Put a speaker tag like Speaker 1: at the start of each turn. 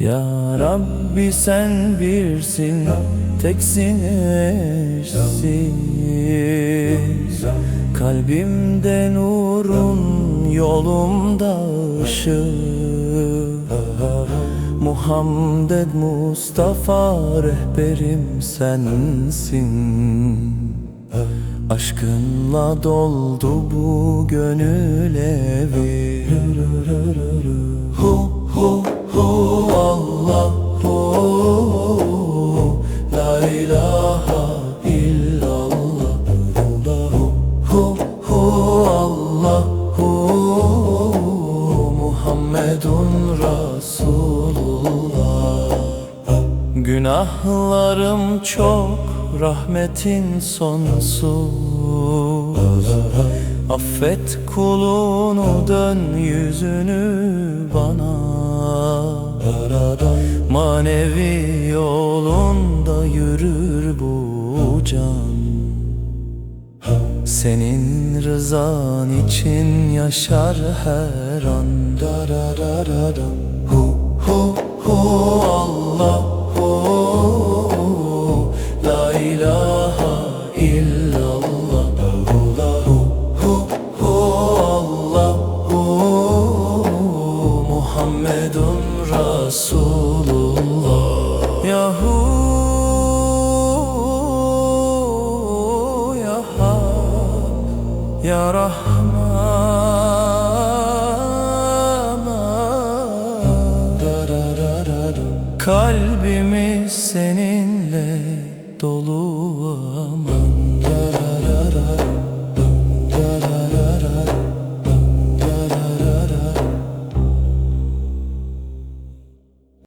Speaker 1: Ya Rabbi sen birsin, teksin eşsiz Kalbimde nurun, yolumda ışık Muhammed Mustafa rehberim sensin. Aşkınla doldu bu gönül evi Muhammedun Resulullah Günahlarım çok, rahmetin sonsuz. Affet kulunu dön yüzünü bana Manevi yolunda yürür bu can. Senin rızan için yaşar her an. Hu hu hu Allah hu La ilahe illallah. Hu hu hu Allah hu Muhammedun Resulullah. Yahu Ya Hak Ya Rahman. Kalbimiz seninle dolu aman